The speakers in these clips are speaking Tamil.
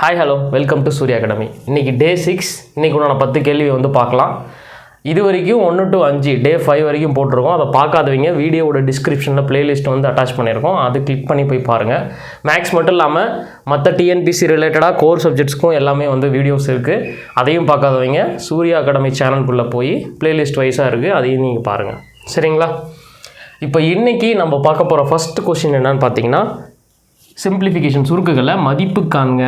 Hi hello welcome to Surya academy இன்றைக்கி டே சிக்ஸ் இன்றைக்கி உண்டான பத்து கேள்வி வந்து பார்க்கலாம். இது வரைக்கும் ஒன்று டு அஞ்சு டே ஃபைவ் வரைக்கும் போட்டிருக்கோம். அதை பார்க்காதவங்க வீடியோவோட டிஸ்கிரிப்ஷனில் பிளேலிஸ்ட் வந்து அட்டாச் பண்ணியிருக்கோம். அது கிளிக் பண்ணி போய் பாருங்கள் மேக்ஸ் மட்டும் இல்லாமல் மற்ற டிஎன்பிசி ரிலேட்டடாக கோர் சப்ஜெக்ட்ஸ்க்கும் எல்லாமே வந்து வீடியோஸ் இருக்குது அதையும் பார்க்காதவங்க சூர்யா அகாடமி சேனல்குள்ளே போய் பிளேலிஸ்ட் வைஸாக இருக்குது அதையும் நீங்கள் பாருங்கள் சரிங்களா? இப்போ இன்றைக்கி நம்ம பார்க்க போகிற ஃபஸ்ட் கொஷின் என்னென்னு பார்த்தீங்கன்னா சிம்பிளிஃபிகேஷன் சுருக்குகளை மதிப்பு காண்க.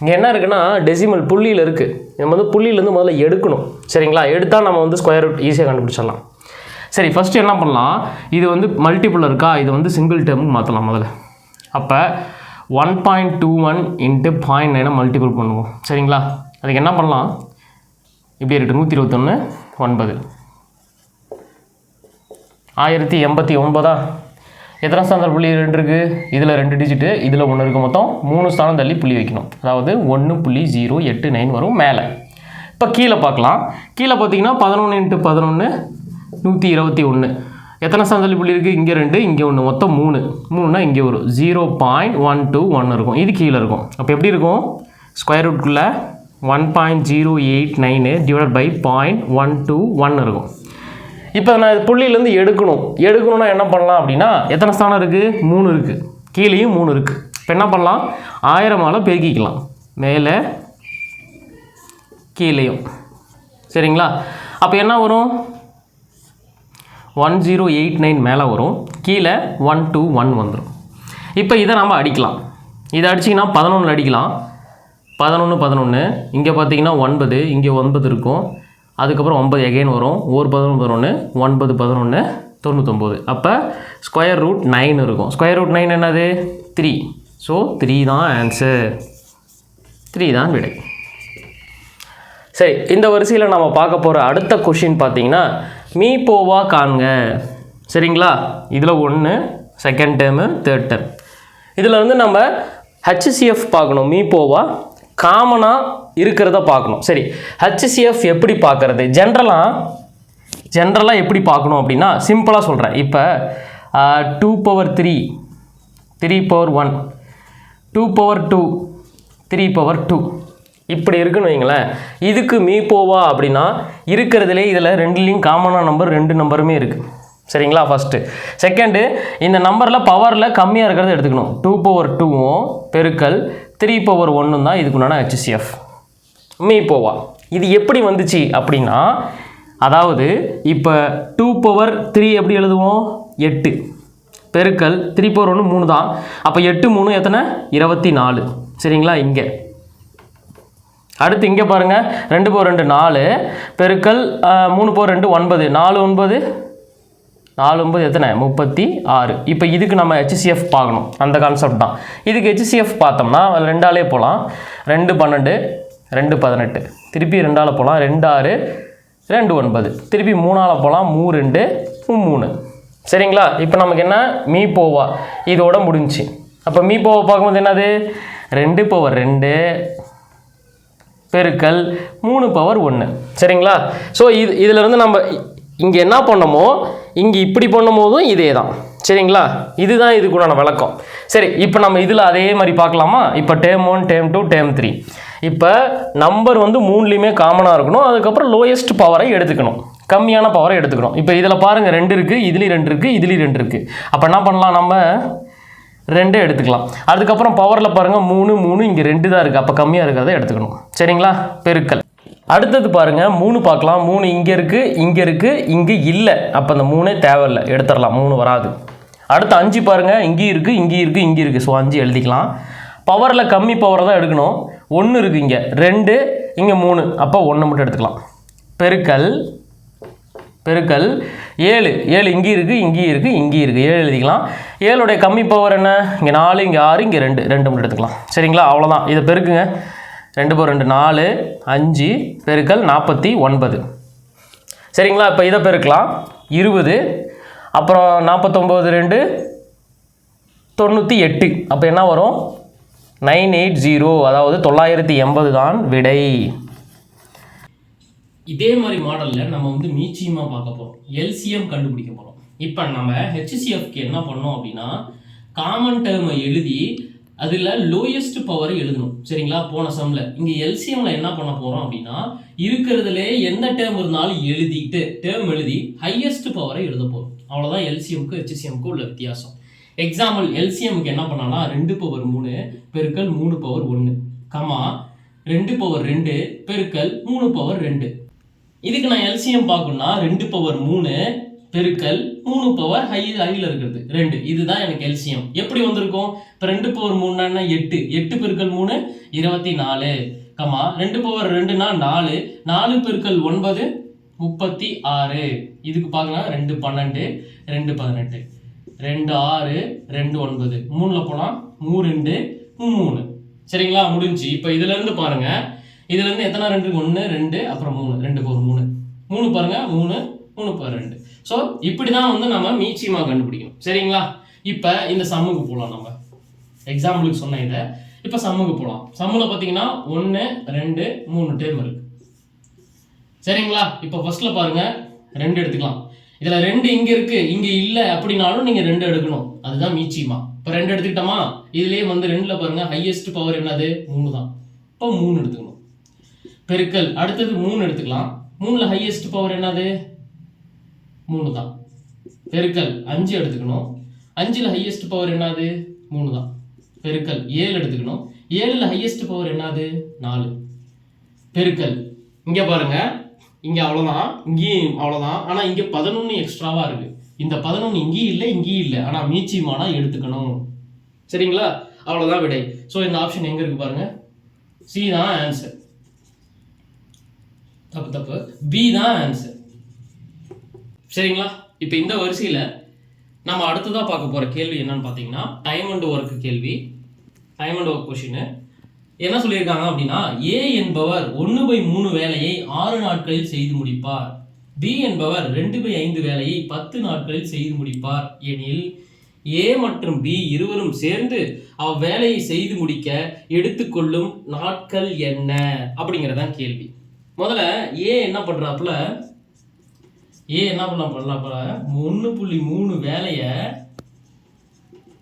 இங்கே என்ன இருக்குன்னா டெசிமல் புள்ளியில் இருக்குது நம்ம வந்து புள்ளியிலேருந்து முதல்ல எடுக்கணும். சரிங்களா? எடுத்தால் நம்ம வந்து ஸ்கொயர் ரூட் ஈஸியாக கண்டுபிடிச்சிடலாம். சரி ஃபஸ்ட்டு என்ன பண்ணலாம்? இது வந்து மல்டிபிள் இருக்கா? இது வந்து சிங்கிள் டேர்முக்கு மாற்றலாம் முதல்ல. அப்போ one point two one into point நைனை மல்டிபிள் பண்ணுவோம். சரிங்களா? அதுக்கு என்ன பண்ணலாம்? இப்படி இருக்குது நூற்றி இருபத்தொன்று ஒன்பது. ஆயிரத்தி எண்பத்தி ஒன்பதா? எத்தனை ஸ்தானத்தில் புள்ளி ரெண்டு இருக்குது இதில் ரெண்டு டிஜிட்டு இதில் ஒன்று இருக்குது மொத்தம் மூணு ஸ்தானம் தள்ளி புள்ளி வைக்கணும். அதாவது ஒன்று புள்ளி ஜீரோ எட்டு நைன் வரும் மேலே. இப்போ கீழே பார்க்கலாம். கீழே பார்த்தீங்கன்னா பதினொன்று இன்ட்டு பதினொன்று நூற்றி இருபத்தி ஒன்று எத்தனை ஸ்தானம் தள்ளி புள்ளி இருக்குது இங்கே ரெண்டு இங்கே ஒன்று மொத்தம் மூணு. மூணுனா இங்கே வரும் zero point one two one இருக்கும். இது கீழே இருக்கும். அப்போ எப்படி இருக்கும்? Square ரூட்குள்ளே one point zero eight nine divide by point one two one இருக்கும். இப்போ நான் இது புள்ளியிலேருந்து எடுக்கணும். எடுக்கணும்னா என்ன பண்ணலாம் அப்படின்னா எத்தனை ஸ்தானம் இருக்குது மூணு இருக்குது கீழேயும் மூணு இருக்குது இப்போ என்ன பண்ணலாம்? ஆயிரமால் பெருக்கிக்கலாம். மேலே கீழேயும். சரிங்களா? அப்போ என்ன வரும்? ஒன் ஜீரோ எயிட் நைன் மேலே வரும். கீழே ஒன் டூ ஒன் வந்துடும் இப்போ இதை நம்ம அடிக்கலாம். இதை அடிச்சிங்கன்னா பதினொன்று அடிக்கலாம். பதினொன்று பதினொன்று இங்கே பார்த்தீங்கன்னா ஒன்பது இங்கே ஒன்பது இருக்கும். அதுக்கப்புறம் ஒன்பது எகைன் வரும். ஒரு பதினொன்று பதினொன்று ஒன்பது பதினொன்று தொண்ணூத்தொம்பது. அப்போ ஸ்கொயர் ரூட் நைன் இருக்கும். ஸ்கொயர் ரூட் நைன் என்னது? த்ரீ ஸோ த்ரீ தான் ஆன்சர் த்ரீ தான் விடை. சரி இந்த வரிசையில் நம்ம பார்க்க போகிற அடுத்த கொஷின் பார்த்தீங்கன்னா மீ போவா காண்க. சரிங்களா? இதில் ஒன்று செகண்ட் டேர்மு தேர்ட் டேர்ம் இதில் வந்து நம்ம ஹெச்சிஎஃப் பார்க்கணும். மீ போவா காமனாக இருக்கிறத பார்க்கணும். சரி ஹச்சிசிஎஃப் எப்படி பார்க்கறது? ஜென்ரலாக ஜென்ரலாக எப்படி பார்க்கணும் அப்படின்னா சிம்பிளாக சொல்கிறேன் இப்போ two power three three power one two power two three power two இப்படி இருக்குன்னு வைங்களேன். இதுக்கு மீ போவா அப்படின்னா இருக்கிறதுலே இதில் ரெண்டுலேயும் காமனான நம்பர் ரெண்டு நம்பருமே இருக்குது சரிங்களா ஃபஸ்ட்டு செகண்டு இந்த நம்பரில் பவரில் கம்மியாக இருக்கிறத எடுத்துக்கணும். டூ பவர் டூவும் பெருக்கல் த்ரீ பவர் ஒன்றும் தான் இதுக்குண்டான ஹெச்சிசிஎஃப் மீ போவா. இது எப்படி வந்துச்சு அப்படின்னா அதாவது இப்போ டூ பவர் த்ரீ எப்படி எழுதுவோம்? எட்டு. பெருக்கல் த்ரீ பவர் ஒன்று மூணு தான். அப்போ எட்டு மூணு எத்தனை? இருபத்தி நாலு. சரிங்களா? இங்கே. அடுத்து இங்கே பாருங்கள் ரெண்டு போர் ரெண்டு நாலு. பெருக்கல் மூணு போர் ரெண்டு ஒன்பது. நாலு ஒன்பது? நாலு ஒன்பது எத்தனை? முப்பத்தி ஆறு. இப்போ இதுக்கு நம்ம ஹெச்சிசிஎஃப் பார்க்கணும். அந்த கான்செப்ட் தான். இதுக்கு ஹெச்சிசிஎஃப் பார்த்தோம்னா ரெண்டாலே போகலாம் ரெண்டு பன்னெண்டு. ரெண்டு பதினெட்டு. திருப்பி ரெண்டால் போகலாம் ரெண்டு ஆறு ரெண்டு ஒன்பது. திருப்பி மூணால் போகலாம் மூ ரெண்டு மூணு. சரிங்களா? இப்போ நமக்கு என்ன? மீ போவா. இதோட முடிஞ்சுச்சு. அப்போ மீ போவை பார்க்கும்போது என்னது? ரெண்டு பவர் ரெண்டு பெருக்கல் மூணு பவர் ஒன்று சரிங்களா? ஸோ இது இதிலிருந்து நம்ம இங்கே என்ன பண்ணமோ இங்கே இப்படி பண்ணும் போதும் இதே தான் சரிங்களா? இதுதான் இதுக்குண்டான விளக்கம். சரி இப்போ நம்ம இதில் அதே மாதிரி பார்க்கலாமா? இப்போ term one term two term three இப்போ நம்பர் வந்து மூணுலேயுமே காமனாக இருக்கணும். அதுக்கப்புறம் லோயஸ்ட் பவரை எடுத்துக்கணும். கம்மியான பவரை எடுத்துக்கணும். இப்போ இதில் பாருங்கள் ரெண்டு இருக்குது இதுலேயும் ரெண்டு இருக்குது இதுலேயும் ரெண்டு இருக்குது அப்போ என்ன பண்ணலாம் நம்ம? ரெண்டே எடுத்துக்கலாம். அதுக்கப்புறம் பவரில் பாருங்கள் மூணு மூணு இங்கே ரெண்டு தான் இருக்குது அப்போ கம்மியாக இருக்கிறத எடுத்துக்கணும். சரிங்களா? பெருக்கல். அடுத்தது பாருங்கள் மூணு பார்க்கலாம். மூணு இங்கே இருக்குது இங்கே இருக்குது இங்கே இல்லை. அப்போ அந்த மூணே தேவையில்லை. எடுத்துடலாம். மூணு வராது. அடுத்து அஞ்சு பாருங்கள் இங்கேயும் இருக்குது இங்கேயும் இருக்குது இங்கே இருக்குது ஸோ அஞ்சு எழுதிக்கலாம். பவரில் கம்மி பவரை தான் எடுக்கணும். ஒன்று இருக்குது இங்கே. ரெண்டு இங்கே மூணு. அப்போ ஒன்று மட்டும் எடுத்துக்கலாம். பெருக்கல் பெருக்கல். ஏழு. ஏழு இங்கே இருக்குது இங்கேயும் இருக்குது இங்கேயும் இருக்குது ஏழு எழுதிக்கலாம். ஏழுடைய கம்மி பவர் என்ன? இங்கே நாலு இங்கே ஆறு இங்கே ரெண்டு. ரெண்டு மட்டும் எடுத்துக்கலாம். சரிங்களா? அவ்வளோதான் இதை பெருக்குங்க. ரெண்டு பவர் ரெண்டு நாலு அஞ்சு பெருக்கல் நாற்பத்தி ஒன்பது. சரிங்களா? இப்போ இதை பெருக்கலாம். இருபது. அப்புறம் நாற்பத்தொம்போது ரெண்டு. தொண்ணூற்றி எட்டு. அப்போ என்ன வரும்? நைன் எயிட் ஜீரோ அதாவது தொள்ளாயிரத்தி எண்பது தான் விடை. இதே மாதிரி மாடலில் நம்ம வந்து மீச்சியமாக பார்க்க போகிறோம் எல்சிஎம் கண்டுபிடிக்க போகிறோம் இப்போ நம்ம ஹெச்சிசிஎஃப்க்கு என்ன பண்ணோம் அப்படின்னா காமன் டேர்மை எழுதி அதில் லோயஸ்ட் பவரை எழுதணும். சரிங்களா? போன சம்மில் இங்கே எல்சிஎம்ல என்ன பண்ண போகிறோம் அப்படின்னா இருக்கிறதுலே எந்த டேர்ம் இருந்தாலும் எழுதிட்டு டேர்ம் எழுதி ஹையஸ்ட் பவரை எழுத போகிறோம் அவ்வளோதான் எல்சிஎம்க்கு ஹெச்சிசிஎம்க்கு உள்ள வித்தியாசம். எக்ஸாம்பிள் எல்சிஎம்க்கு என்ன பண்ணலாம் ரெண்டு பவர் மூணு பெருக்கல் மூணு பவர் ஒன்று கமா ரெண்டு பவர் ரெண்டு பெருக்கல் மூணு பவர் ரெண்டு. இதுக்கு நான் எல்சிஎம் பார்க்கணும்னா ரெண்டு பவர் மூணு பெருக்கல் மூணு பவர் ஹை ஹையில் இருக்கிறது. ரெண்டு. இதுதான் எனக்கு எல்சிஎம் எப்படி வந்திருக்கும்? இப்போ ரெண்டு பவர் மூணுனா எட்டு. எட்டு பெருக்கல் மூணு இருபத்தி நாலு கமா ரெண்டு பவர் ரெண்டுனா நாலு. நாலு பெருக்கல் ஒன்பது முப்பத்தி ஆறு. இதுக்கு பார்க்கலாம். ரெண்டு பன்னெண்டு ரெண்டு பதினெட்டு. ரெண்டு ஆறு ரெண்டு ஒன்பது. மூணில் போனால் மூணு ரெண்டு மூணு சரிங்களா? முடிஞ்சு. இப்போ இதுலேருந்து பாருங்கள் இதுலேருந்து எத்தனை? ரெண்டு ஒன்று ரெண்டு அப்புறம் மூணு. ரெண்டு பவர் மூணு. மூணு பாருங்கள் மூணு மூணு பவர் ரெண்டு. ஸோ இப்படி தான் வந்து நம்ம மீச்சியமாக கண்டுபிடிக்கணும். சரிங்களா? இப்போ இந்த சம்முக்கு போகலாம் நம்ம. எக்ஸாம்பிளுக்கு சொன்ன இதை. இப்போ சம்முக்கு போகலாம் சம்மில் பார்த்தீங்கன்னா ஒன்று ரெண்டு மூணு டேம் இருக்குது சரிங்களா? இப்போ ஃபஸ்ட்டில் பாருங்க. ரெண்டு எடுத்துக்கலாம். இதில் ரெண்டு இங்கே இருக்குது இங்கே இல்லை அப்படின்னாலும் நீங்கள் ரெண்டு எடுக்கணும். அதுதான் மீச்சியமா இப்போ ரெண்டு எடுத்துக்கிட்டோமா? இதுலேயே வந்து ரெண்டில் பாருங்கள் ஹையஸ்ட் பவர் என்னது? மூணு தான். இப்போ மூணு எடுத்துக்கணும். பெருக்கல். அடுத்தது மூணு எடுத்துக்கலாம். மூணில் ஹையஸ்ட் பவர் என்னது? மூணு தான். பெருக்கல். அஞ்சு எடுத்துக்கணும். அஞ்சில் ஹையஸ்ட் பவர் என்னது? மூணு தான். பெருக்கல். ஏழு எடுத்துக்கணும். ஏழில் ஹையஸ்ட் பவர் என்னது? நாலு. பெருக்கல். இங்கே பாருங்கள் இங்கே அவ்வளோதான் இங்கேயும் அவ்வளோதான் ஆனால் இங்கே பதினொன்று எக்ஸ்ட்ராவாக இருக்குது இந்த பதினொன்று இங்கேயும் இல்லை இங்கேயும் இல்லை. ஆனால் மீச்சியமானா எடுத்துக்கணும். சரிங்களா? அவ்வளோதான் விடை. ஸோ இந்த ஆப்ஷன் எங்கே இருக்குது பாருங்கள் சி தான் ஆன்சர் தப்பு தப்பு. பி தான் ஆன்சர் சரிங்களா? இப்போ இந்த வரிசையில் நம்ம அடுத்ததாக பார்க்க போகிற கேள்வி என்னன்னு பார்த்தீங்கன்னா டைம் அண்ட் ஒர்க் கேள்வி. டைம் அண்ட் ஒர்க் கொஷின்னு என்ன சொல்லியிருக்காங்க அப்படின்னா ஏ என்பவர் ஒன்று பை மூணு வேலையை ஆறு நாட்களில் செய்து முடிப்பார். பி என்பவர் ரெண்டு பை ஐந்து வேலையை பத்து நாட்களில் செய்து முடிப்பார். எனில் ஏ மற்றும் பி இருவரும் சேர்ந்து அவ்வேலையை செய்து முடிக்க எடுத்துக்கொள்ளும் நாட்கள் என்ன? அப்படிங்கிறதான் கேள்வி. முதல்ல ஏ என்ன பண்ணுறாப்புல ஏ என்ன பண்ண பண்ணலாப்புல ஒன்று புள்ளி மூணு வேலையை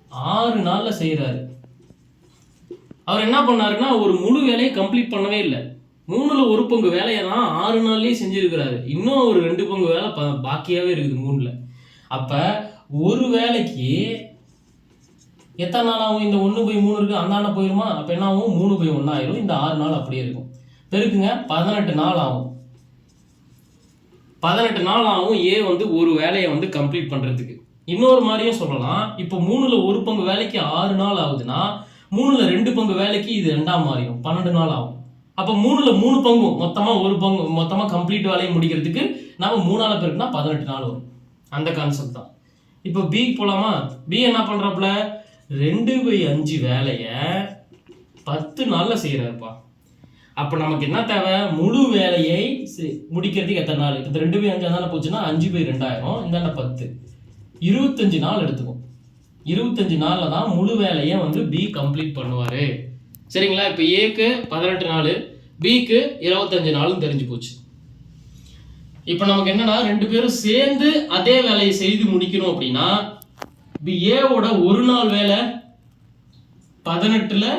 ஆறு நாளில் செய்கிறாரு அவர் என்ன பண்ணாருன்னா ஒரு முழு வேலையை கம்ப்ளீட் பண்ணவே இல்லை. மூணுல ஒரு பங்கு வேலையை தான் ஆறு நாள்லேயே செஞ்சிருக்கிறாரு. இன்னும் ஒரு ரெண்டு பங்கு வேலை ப- பாக்கியாகவே இருக்குது மூணுல. அப்போ ஒரு வேலைக்கு எத்தனை நாள் ஆகும்? இந்த ஒன்று பை மூணு இருக்குது அந்த போயிருமா? அப்போ என்ன ஆகும்? மூணு பை ஒன்று ஆயிரும். இந்த ஆறு நாள் அப்படியே இருக்கும். பெருக்குங்க பதினெட்டு நாள் ஆகும். பதினெட்டு நாள் ஆகும் ஏ வந்து ஒரு வேலையை வந்து கம்ப்ளீட் பண்ணுறதுக்கு இன்னொரு மாதிரியும் சொல்லலாம். இப்போ மூணுல ஒரு பங்கு வேலைக்கு ஆறு நாள் ஆகுதுன்னா மூணுல ரெண்டு பங்கு வேலைக்கு இது ரெண்டாம் மாறிடும். பன்னெண்டு நாள் ஆகும். அப்போ மூணுல மூணு பங்கும் மொத்தமா ஒரு பங்கு மொத்தமா கம்ப்ளீட் வேலையை முடிக்கிறதுக்கு நம்ம மூணால பேருக்குனா பதினெட்டு நாள் வரும். அந்த கான்செப்ட் தான். இப்போ பி போலாமா? பி என்ன பண்ணுறாப்புல ரெண்டு பை அஞ்சு வேலையை பத்து நாள்ல செய்யறாருப்பா அப்போ நமக்கு என்ன தேவை? முழு வேலையை செ- முடிக்கிறதுக்கு எத்தனை நாள்? இப்போ ரெண்டு பை அஞ்சு நாள் போச்சுன்னா அஞ்சு பை ரெண்டாயிரம் இந்தாண்ட பத்து. இருபத்தஞ்சு நாள் எடுத்துக்கும் இருபத்தஞ்சு நாளில் தான் முழு வேலையை வந்து பி கம்ப்ளீட் பண்ணுவார். சரிங்களா? இப்போ ஏக்கு பதினெட்டு நாள் பிக்கு இருபத்தஞ்சு நாளும் தெரிஞ்சு போச்சு. இப்போ நமக்கு என்னன்னா ரெண்டு பேரும் சேர்ந்து அதே வேலையை செய்து முடிக்கணும் அப்படின்னா இப்போ ஏவோட ஒரு நாள் வேலை பதினெட்டில்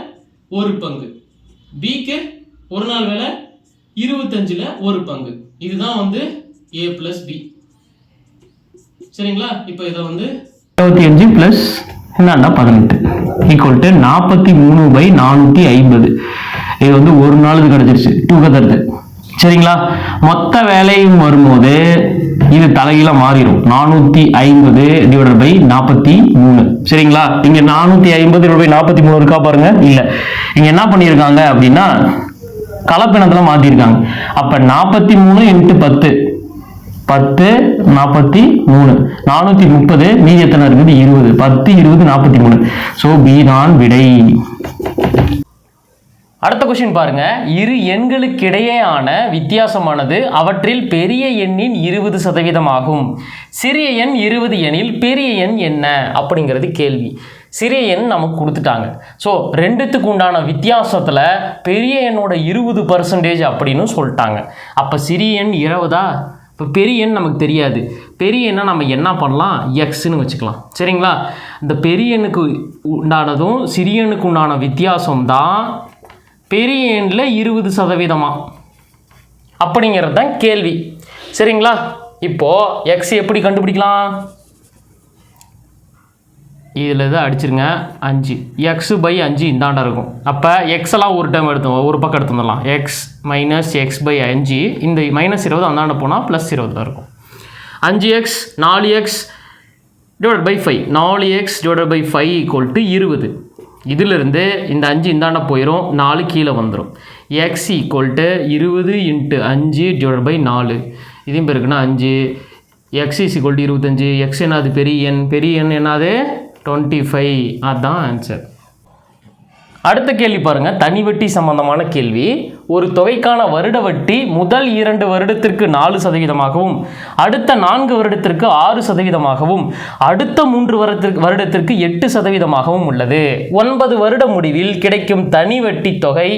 ஒரு பங்கு. பிக்கு ஒரு நாள் வேலை இருபத்தஞ்சில் ஒரு பங்கு. இதுதான் வந்து ஏ ப்ளஸ் பி சரிங்களா? இப்போ இதை வந்து இருபத்தி அஞ்சு பிளஸ் என்னன்னா பதினெட்டு. ஈக்குவல் டு நாற்பத்தி மூணு பை நானூற்றி ஐம்பது. இது வந்து ஒரு நாளுக்கு கிடச்சிருச்சு. டூகதர்து சரிங்களா? மொத்த வேலையும் வரும்போது இது தலைகீழாக மாறிடும். நானூற்றி ஐம்பது டிவைடட் பை நாற்பத்தி மூணு. சரிங்களா? இங்க நானூற்றி ஐம்பது டிவைட் பை நாற்பத்தி மூணு இருக்கா பாருங்க? இல்லை. இங்க என்ன பண்ணியிருக்காங்க அப்படின்னா கலப்பினத்துல மாத்திருக்காங்க. அப்ப நாற்பத்தி மூணு இன்ட்டு பத்து. பத்து நாற்பத்தி மூணு. நானூற்றி முப்பது மீதி எத்தனை இருக்குது? இருபது. பத்து இருபது நாற்பத்தி மூணு. ஸோ பி தான் விடை. அடுத்த கொஸ்டின் பாருங்க. இரு எண்களுக்கிடையேயான வித்தியாசமானது அவற்றில் பெரிய எண்ணின் இருபது சதவீதம் ஆகும் சிறிய எண் இருபது எண்ணில் பெரிய எண் என்ன? அப்படிங்கிறது கேள்வி. சிறிய எண் நமக்கு கொடுத்துட்டாங்க. ஸோ ரெண்டுத்துக்கு உண்டான வித்தியாசத்தில் பெரிய எண்ணோட இருபது பர்சன்டேஜ் அப்படின்னு சொல்லிட்டாங்க. அப்போ சிறிய எண் இருபதா? இப்போ பெரிய எண் நமக்கு தெரியாது. பெரிய எண்ணை நம்ம என்ன பண்ணலாம்? எக்ஸ்னு வச்சுக்கலாம். சரிங்களா? இந்த பெரிய எண்ணுக்கு உண்டானதும் சிறிய எண்ணுக்கு உண்டான வித்தியாசம் தான் பெரிய எண்ணில் இருபது சதவீதமாக அப்படிங்கிறது தான் கேள்வி. சரிங்களா? இப்போது எக்ஸ் எப்படி கண்டுபிடிக்கலாம்? இதில் இதை அடிச்சிருங்க. அஞ்சு. எக்ஸ் பை அஞ்சு இந்தாண்டா இருக்கும். அப்போ எக்ஸ் எல்லாம் ஒரு டைம் எடுத்து ஒரு பக்கம் எடுத்து வந்துடலாம். எக்ஸ் மைனஸ் எக்ஸ் பை அஞ்சு. இந்த மைனஸ் இருபது அந்தாண்ட போனால் ப்ளஸ் இருபது தான் இருக்கும். அஞ்சு எக்ஸ் நாலு எக்ஸ் டிவைட் பை ஃபைவ் நாலு x divide by five equal to இருபது. இதிலிருந்து இந்த அஞ்சு இந்தாண்ட போயிடும் நாலு கீழே வந்துடும் எக்ஸ் ஈக்குவல் டு இருபது இன்ட்டு அஞ்சு டிவைட் பை நாலு. இதையும் பேருக்குன்னா அஞ்சு. எக்ஸ் இஸ் ஈக்குவல் டு இருபத்தஞ்சு. எக்ஸ் என்னது? பெரிய எண் பெரிய எண் என்னது? டுவெண்ட்டி ஃபைவ் அதுதான் ஆன்சர் அடுத்த கேள்வி பாருங்கள் தனி வட்டி சம்பந்தமான கேள்வி. ஒரு தொகைக்கான வருட வட்டி முதல் இரண்டு வருடத்திற்கு நாலு சதவீதமாகவும் அடுத்த நான்கு வருடத்திற்கு ஆறு சதவீதமாகவும் அடுத்த மூன்று வருடத்திற்கு வருடத்திற்கு எட்டு சதவீதமாகவும் உள்ளது. ஒன்பது வருட முடிவில் கிடைக்கும் தனி வட்டி தொகை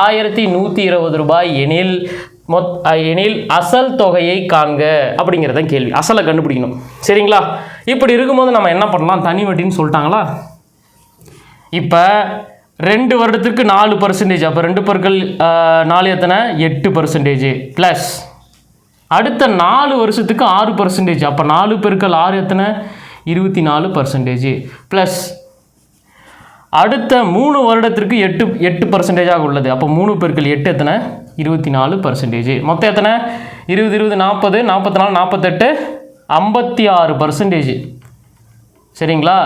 ஆயிரத்தி நூற்றி இருபது ரூபாய் எனில் மொத் எனில் அசல் தொகையை காண்க அப்படிங்கிறத கேள்வி. அசலை கண்டுபிடிக்கணும். சரிங்களா? இப்படி இருக்கும்போது நம்ம என்ன பண்ணலாம்? தனி வட்டின்னு சொல்லிட்டாங்களா? இப்போ ரெண்டு வருடத்துக்கு நாலு பர்சன்டேஜ் அப்போ ரெண்டு பொருட்கள் நாலு எத்தனை? எட்டு பர்சன்டேஜ் ப்ளஸ் அடுத்த நாலு வருஷத்துக்கு ஆறு பர்சன்டேஜ் அப்போ நாலு பெருக்கள் ஆறு எத்தனை? இருபத்தி நாலு பர்சன்டேஜ் ப்ளஸ் அடுத்த மூணு வருடத்திற்கு எட்டு எட்டு பர்சன்டேஜாக உள்ளது. அப்போ மூணு பெருக்கள் எட்டு எத்தனை? இருபத்தி நாலு பர்சன்டேஜ் மொத்தம் எத்தனை? இருபது இருபது நாற்பது நாற்பத்தி நாலு நாற்பத்தெட்டு ஐம்பத்தி ஆறு பர்சன்டேஜ் சரிங்களா?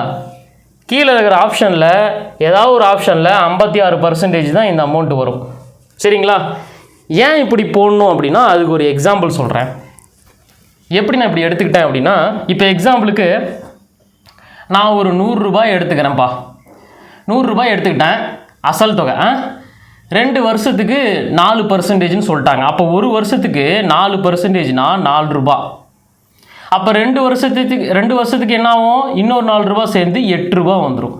கீழே இருக்கிற ஆப்ஷனில் ஏதாவது ஒரு ஆப்ஷனில் ஐம்பத்தி ஆறு பர்சன்டேஜ் தான் இந்த அமௌண்ட் வரும். சரிங்களா? ஏன் இப்படி போடணும் அப்படின்னா அதுக்கு ஒரு எக்ஸாம்பிள் சொல்கிறேன் எப்படி நான் இப்படி எடுத்துக்கிட்டேன் அப்படின்னா இப்போ எக்ஸாம்பிளுக்கு நான் ஒரு நூறுரூபாய் எடுத்துக்கிறேன்ப்பா. நூறுரூபாய் எடுத்துக்கிட்டேன். அசல் தொகை ஆ? ரெண்டு வருஷத்துக்கு நாலு பர்சன்டேஜ்னு சொல்லிட்டாங்க. அப்போ ஒரு வருஷத்துக்கு நாலு பர்சன்டேஜ்னா நாலு ரூபா. அப்போ ரெண்டு வருஷத்துக்கு ரெண்டு வருஷத்துக்கு என்ன ஆகும் இன்னொரு நாலு ரூபா சேர்ந்து எட்டு ரூபா வந்துடும்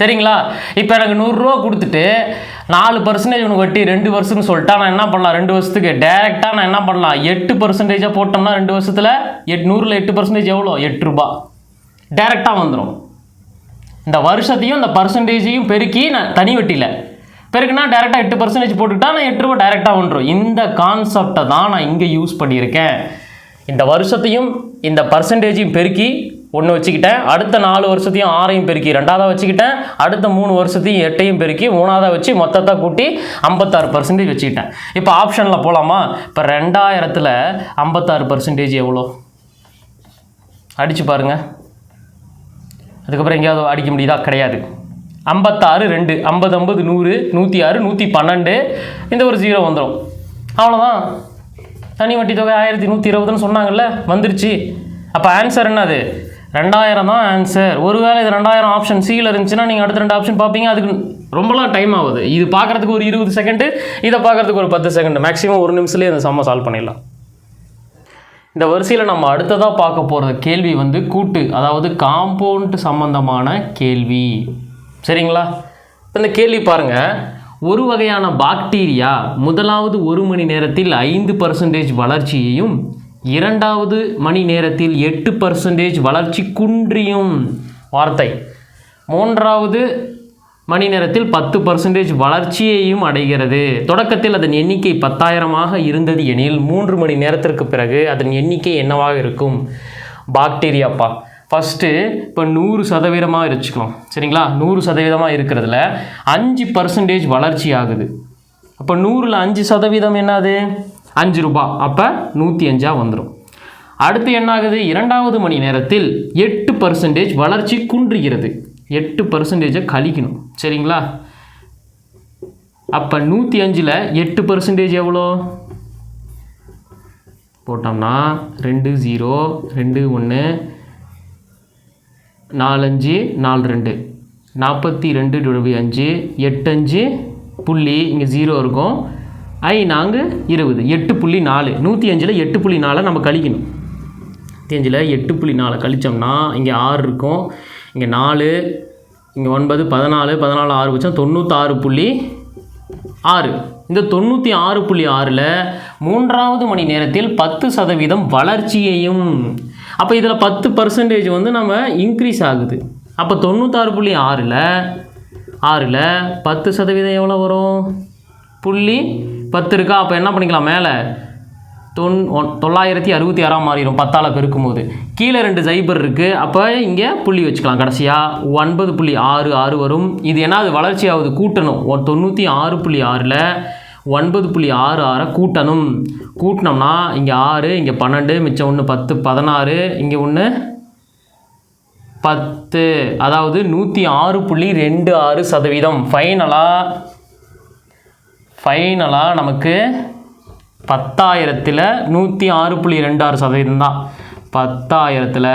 சரிங்களா? இப்போ எனக்கு நூறுரூவா கொடுத்துட்டு நாலு பர்சன்டேஜ் உனக்கு வட்டி ரெண்டு வருஷம்னு சொல்லிட்டா நான் என்ன பண்ணலாம்? ரெண்டு வருஷத்துக்கு டேரெக்டாக நான் என்ன பண்ணலாம்? எட்டு பர்சன்டேஜாக போட்டோம்னா ரெண்டு வருஷத்தில் எட் நூறில் எட்டு பர்சன்டேஜ் எவ்வளோ? எட்டு ரூபா. டேரெக்டாக வந்துடும் இந்த வருஷத்தையும் இந்த பர்சன்டேஜையும் பெருக்கி நான் தனி வட்டியில் பெருக்குனா டேரெக்டாக எட்டு பர்சன்டேஜ் போட்டுக்கிட்டா நான் எட்டு ரூபா டேரெக்டாக வந்துடும் இந்த கான்செப்டை தான் நான் இங்கே யூஸ் பண்ணியிருக்கேன். இந்த வருஷத்தையும் இந்த பர்சன்டேஜையும் பெருக்கி ஒன்று வச்சுக்கிட்டேன். அடுத்த நாலு வருஷத்தையும் ஆறையும் பெருக்கி ரெண்டாவதாக வச்சுக்கிட்டேன். அடுத்த மூணு வருஷத்தையும் எட்டையும் பெருக்கி மூணாவதாக வச்சு மொத்தத்தை கூட்டி ஐம்பத்தாறு பர்சன்டேஜ் வச்சுக்கிட்டேன். இப்போ ஆப்ஷனில் போகலாமா இப்போ ரெண்டாயிரத்தில் ஐம்பத்தாறு பர்சன்டேஜ் எவ்வளோ? அடித்து பாருங்கள் அதுக்கப்புறம் எங்கேயாவது அடிக்க முடியுதா? கிடையாது. ஐம்பத்தாறு ரெண்டு ஐம்பது ஐம்பது நூறு நூற்றி ஆறு நூற்றி பன்னெண்டு இந்த ஒரு ஜீரோ வந்துடும் அவ்வளோதான் தனி வட்டி தொகை ஆயிரத்தி நூற்றி இருபதுன்னு சொன்னாங்கல்ல வந்துருச்சு. அப்போ ஆன்சர் என்னது? ரெண்டாயிரம் தான் ஆன்சர் ஒருவேளை இது ரெண்டாயிரம் ஆப்ஷன் சியில் இருந்துச்சுன்னா நீங்கள் அடுத்த ரெண்டு ஆப்ஷன் பார்ப்பீங்க. அதுக்கு ரொம்பலாம் டைம் ஆகுது. இது பார்க்குறதுக்கு ஒரு இருபது செகண்டு இதை பார்க்குறதுக்கு ஒரு பத்து செகண்டு மேக்ஸிமம் ஒரு நிமிஷத்துலேயே இந்த சம்ம சால்வ் பண்ணிடலாம். இந்த வரிசையில் நம்ம அடுத்ததாக பார்க்க போகிற கேள்வி வந்து கூட்டு அதாவது காம்பவுண்ட் சம்மந்தமான கேள்வி. சரிங்களா? இப்போ இந்த கேள்வி பாருங்க. ஒரு வகையான பாக்டீரியா முதலாவது ஒரு மணி நேரத்தில் ஐந்து பர்சன்டேஜ் வளர்ச்சியையும் இரண்டாவது மணி நேரத்தில் எட்டு பர்சன்டேஜ் வளர்ச்சி குன்றியும். வார்த்தை. மூன்றாவது மணி நேரத்தில் பத்து பர்சன்டேஜ் வளர்ச்சியையும் அடைகிறது. தொடக்கத்தில் அதன் எண்ணிக்கை பத்தாயிரமாக இருந்தது எனில் மூன்று மணி நேரத்திற்கு பிறகு அதன் எண்ணிக்கை என்னவாக இருக்கும்? பாக்டீரியாப்பா ஃபஸ்ட்டு இப்போ நூறு சதவீதமாக வச்சுக்கலாம் சரிங்களா? நூறு சதவீதமாக இருக்கிறதுல அஞ்சு பர்சன்டேஜ் வளர்ச்சி ஆகுது. அப்போ நூறில் அஞ்சு சதவீதம் என்னது? அஞ்சு ரூபாய் அப்போ நூற்றி அஞ்சாக வந்துடும் அடுத்து என்ன ஆகுது இரண்டாவது மணி நேரத்தில் எட்டு பர்சன்டேஜ் வளர்ச்சி குன்றுகிறது. எட்டு பர்சன்டேஜை கழிக்கணும். சரிங்களா? அப்போ நூற்றி அஞ்சில் எட்டு பர்சன்டேஜ் எவ்வளோ? போட்டோம்னா ரெண்டு ஜீரோ ரெண்டு ஒன்று நாலஞ்சு நாலு ரெண்டு நாற்பத்தி ரெண்டு டிவைட் அஞ்சு எட்டஞ்சு புள்ளி இங்கே ஜீரோ இருக்கும். ஐ நான்கு இருபது. எட்டு புள்ளி நாலு. நூற்றி அஞ்சில் எட்டு புள்ளி நாலை நம்ம கழிக்கணும். நூற்றி அஞ்சில் எட்டு புள்ளி நாலை கழிச்சோம்னா இங்கே ஆறு இருக்கும். இங்கே நாலு இங்கே ஒன்பது பதினாலு பதினாலு ஆறு வச்சோம் தொண்ணூற்றாறு புள்ளி ஆறு. இந்த தொண்ணூற்றி ஆறு புள்ளி ஆறில் மூன்றாவது மணி நேரத்தில் பத்து சதவீதம் வளர்ச்சியையும் அப்போ இதில் பத்து பர்சன்டேஜ் வந்து நம்ம இன்க்ரீஸ் ஆகுது. அப்போ தொண்ணூத்தாறு புள்ளி ஆறில் ஆறில் பத்து சதவீதம் எவ்வளோ வரும்? புள்ளி பத்து இருக்கா? அப்போ என்ன பண்ணிக்கலாம்? மேலே தொன் ஒன் தொள்ளாயிரத்தி அறுபத்தி ஆறாம் மாறிடும் பத்தால் பெருக்கும் போது கீழே ரெண்டு சைபர் இருக்குது அப்போ இங்கே புள்ளி வச்சுக்கலாம் கடைசியாக ஒன்பது புள்ளி ஆறு ஆறு வரும். இது என்ன அது வளர்ச்சி ஆகுது கூட்டணும். ஒன் தொண்ணூற்றி ஆறு புள்ளி ஆறில் ஒன்பது புள்ளி ஆறு ஆறை கூட்டணும். கூட்டினோம்னா இங்கே ஆறு இங்கே பன்னெண்டு மிச்சம் ஒன்று பத்து பதினாறு இங்கே ஒன்று பத்து. அதாவது நூற்றி ஆறு புள்ளி ரெண்டு ஆறு சதவீதம். ஃபைனலாக ஃபைனலாக நமக்கு பத்தாயிரத்தில் நூற்றி ஆறு புள்ளி ரெண்டு ஆறு சதவீதம் தான் பத்தாயிரத்தில்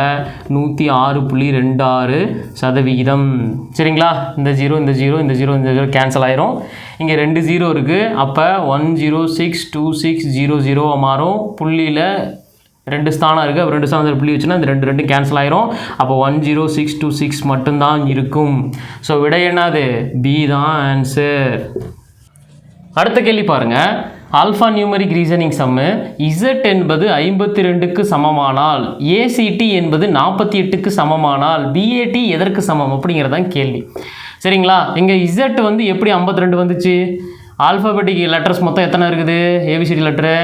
நூற்றி ஆறு புள்ளி ரெண்டு ஆறு சதவிகிதம். சரிங்களா? இந்த ஜீரோ இந்த ஜீரோ இந்த ஜீரோ இந்த ஜீரோ கேன்சல் ஆயிரும். இங்கே ரெண்டு ஜீரோ இருக்குது அப்போ one zero six two six zero ஜீரோவாக மாறும். புள்ளியில் ரெண்டு ஸ்தானம் இருக்குது அப்போ ரெண்டு ஸ்தானத்தில் புள்ளி வச்சுன்னா இந்த ரெண்டு ரெண்டு கேன்சல் ஆயிரும். அப்போ one zero six two six மட்டும்தான் இருக்கும். ஸோ விடை என்னது? பி தான் ஆன்சர் அடுத்த கேள்வி பாருங்கள் ஆல்ஃபா நியூமரிக் ரீசனிங் சம்மு இசட் என்பது ஐம்பத்தி ரெண்டுக்கு சமமானால் ஏசிடி என்பது நாற்பத்தி எட்டுக்கு சமமானால் பிஏடி எதற்கு சமம் அப்படிங்கிறதான் கேள்வி. சரிங்களா? இங்கே இசட் வந்து எப்படி 52 ரெண்டு வந்துச்சு? ஆல்ஃபாபெட்டிக் லெட்டர்ஸ் மொத்தம் எத்தனை இருக்குது? ஏபிசிடி லெட்டரு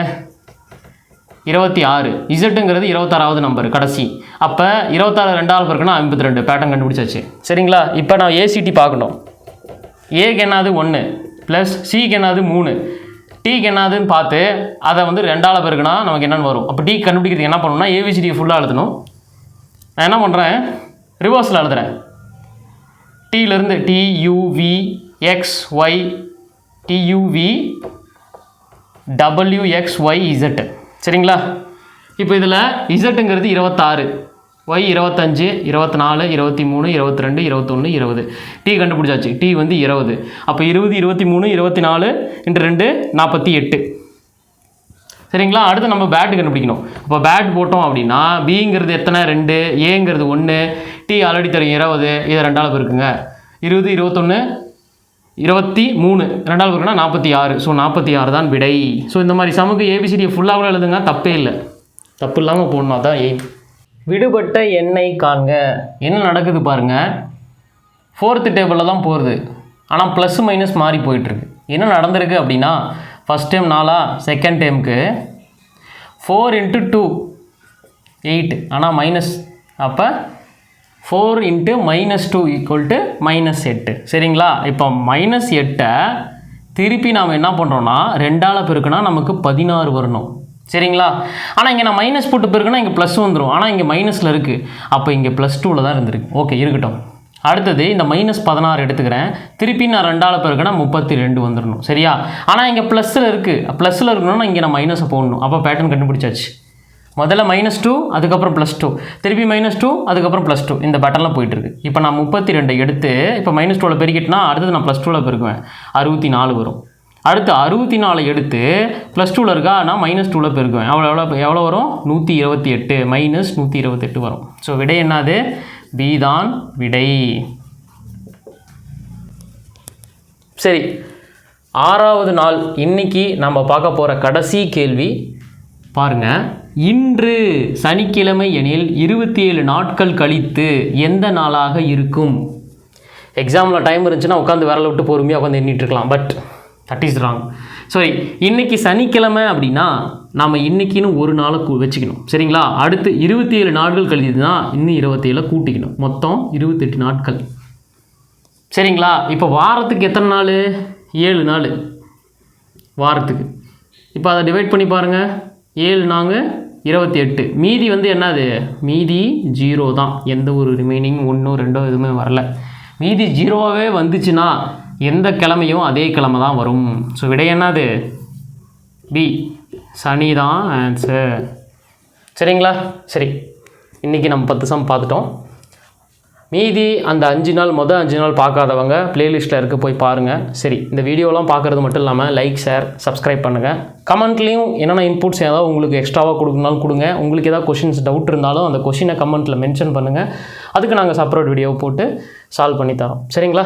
இருபத்தி ஆறு. இசட்டுங்கிறது இருபத்தாறாவது நம்பர் கடைசி. அப்போ இருபத்தாறு ரெண்டாவது இருக்குன்னா ஐம்பத்தி ரெண்டு பேட்டர்ன் கண்டுபிடிச்சாச்சு. சரிங்களா? இப்போ நான் ஏசிடி பார்க்கணும். ஏக்கு என்னது ஒன்று ப்ளஸ் சிக்கு என்னது மூணு. டீக்கு என்னதுன்னு பார்த்து அதை வந்து ரெண்டால் பெருக்குனா நமக்கு என்னென்னு வரும். அப்போ டீ கண்டுபிடிக்கிறதுக்கு என்ன பண்ணணும்னா ஏபிசிடியை ஃபுல்லாக எழுதணும் நான் என்ன பண்ணுறேன் ரிவர்ஸில் எழுதுறேன் டீலேருந்து T U V X Y T U V W X Y Z சரிங்களா? இப்போ இதில் இசட்டுங்கிறது இருபத்தாறு. ஒய் இருபத்தஞ்சு இருபத்தி நாலு இருபத்தி மூணு இருபத்தி ரெண்டு இருபத்தொன்று இருபது. டி கண்டுபிடிச்சாச்சு. டி வந்து இருபது. அப்போ இருபது இருபத்தி மூணு இருபத்தி நாலு இன்று ரெண்டு நாற்பத்தி எட்டு. சரிங்களா? அடுத்து நம்ம பேட் கண்டுபிடிக்கணும். இப்போ பேட் போட்டோம் அப்படின்னா பிங்கிறது எத்தனை? ரெண்டு. ஏங்கிறது ஒன்று டி ஆல்ரெடி தரும் இருபது. இதை ரெண்டாவது இருக்குங்க இருபது இருபத்தொன்று இருபத்தி மூணு ரெண்டாவது இருக்குன்னா நாற்பத்தி ஆறு. ஸோ நாற்பத்தி ஆறு தான் விடை. ஸோ இந்த மாதிரி சமக்கு ஏபிசிடியை ஃபுல்லாக கூட எழுதுங்க. தப்பே இல்லை. தப்பு இல்லாமல் போடணும். அதான் எய்ம் விடுபட்ட எண்ணெய் காண்க. என்ன நடக்குது பாருங்கள் ஃபோர்த்து டேபிளில் தான் போகிறது ஆனால் ப்ளஸ் மைனஸ் மாறி போயிட்டுருக்கு. என்ன நடந்திருக்கு அப்படின்னா ஃபஸ்ட் டைம் நாலா செகண்ட் டைமுக்கு ஃபோர் இன்ட்டு டூ எயிட் ஆனால் மைனஸ் அப்போ four into minus two equal to minus எட்டு சரிங்களா? இப்போ மைனஸ் எட்டை திருப்பி நாம் என்ன பண்ணுறோன்னா ரெண்டால் பெருக்குனா நமக்கு பதினாறு வரணும். சரிங்களா? ஆனால் இங்கே நான் மைனஸ் போட்டு போயிருக்கேன்னா இங்கே ப்ளஸ் வந்துடும் ஆனால் இங்கே மைனஸில் இருக்குது அப்போ இங்கே ப்ளஸ் டூவில் தான் இருந்திருக்கு. ஓகே இருக்கட்டும். அடுத்தது இந்த மைனஸ் பதினாறு எடுத்துக்கிறேன். திருப்பி நான் ரெண்டால் பெருக்குனா முப்பத்தி ரெண்டு வந்துடணும் சரியா? ஆனால் இங்கே ப்ளஸில் இருக்குது ப்ளஸில் இருக்கணும்னா இங்கே நான் மைனஸை போடணும். அப்போ பேட்டர்ன் கண்டுபிடிச்சாச்சு. முதல்ல மைனஸ் டூ அதுக்கப்புறம் ப்ளஸ் டூ திருப்பி மைனஸ் டூ அதுக்கப்புறம் ப்ளஸ் டூ இந்த பேட்டர்னில் போயிட்டுருக்கு இப்போ நான் முப்பத்தி ரெண்டை எடுத்து இப்போ மைனஸ் டூவில் பெருக்கிட்டனா அடுத்தது நான் ப்ளஸ் டூவில் பெருக்குவேன். அறுபத்தி நாலு வரும். அடுத்து அறுபத்தி நாலு எடுத்து ப்ளஸ் டூவில் இருக்கா? நான் மைனஸ் டூவில் பெருக்குவேன். எவ்வளோ எவ்வளோ எவ்வளோ வரும்? நூற்றி இருபத்தி எட்டு. மைனஸ் நூற்றி இருபத்தெட்டு வரும். ஸோ விடை என்னது? பி தான் விடை. சரி. ஆறாவது நாள் இன்னைக்கு நம்ம பார்க்க போகிற கடைசி கேள்வி. பாருங்க. இன்று சனிக்கிழமை எனில் இருபத்தி ஏழு நாட்கள் கழித்து எந்த நாளாக இருக்கும்? எக்ஸாமில் டைம் இருந்துச்சுன்னா உட்காந்து விரல விட்டு பொறுமையாக உட்காந்து எண்ணிட்டு இருக்கலாம். But that is wrong sorry இன்றைக்கி சனிக்கிழமை அப்படின்னா நம்ம இன்னைக்குன்னு ஒரு நாளை கூ- வச்சுக்கணும். சரிங்களா? அடுத்து இருபத்தி ஏழு நாட்கள் கழித்துனா இன்னும் இருபத்தேழு கூட்டிக்கணும். மொத்தம் இருபத்தெட்டு நாட்கள். சரிங்களா? இப்போ வாரத்துக்கு எத்தனை நாள்? ஏழு நாள். வாரத்துக்கு. இப்போ அதை டிவைட் பண்ணி பாருங்கள் ஏழு நாங்கள் இருபத்தி எட்டு மீதி வந்து என்னது? மீதி ஜீரோ தான். எந்த ஒரு ரிமைனிங் ஒன்றோ ரெண்டோ எதுவுமே வரல. மீதி ஜீரோவாகவே வந்துச்சுன்னா எந்த கிழமையும் அதே கிழமை தான் வரும். ஸோ விடை என்னது? பி சனி தான் ஆன்சர் சரிங்களா? சரி. இன்றைக்கி நம்ம பத்து சம் பார்த்துட்டோம். மீதி அந்த அஞ்சு நாள் மொதல் அஞ்சு நாள் பார்க்காதவங்க ப்ளேலிஸ்ட்டில் இருக்க போய் பாருங்கள் சரி இந்த வீடியோலாம் பார்க்குறது மட்டும் இல்லாமல் லைக் ஷேர் சப்ஸ்கிரைப் பண்ணுங்கள் கமெண்ட்லேயும் என்னென்ன இன்புட்ஸ் ஏதாவது உங்களுக்கு எக்ஸ்ட்ராவாக கொடுக்கணும்னாலும் கொடுங்க. உங்களுக்கு ஏதாவது கொஷின்ஸ் டவுட் இருந்தாலும் அந்த கொஷினை கமெண்ட்டில் மென்ஷன் பண்ணுங்கள் அதுக்கு நாங்கள் செப்பரேட் வீடியோ போட்டு சால்வ் பண்ணி தரோம். சரிங்களா?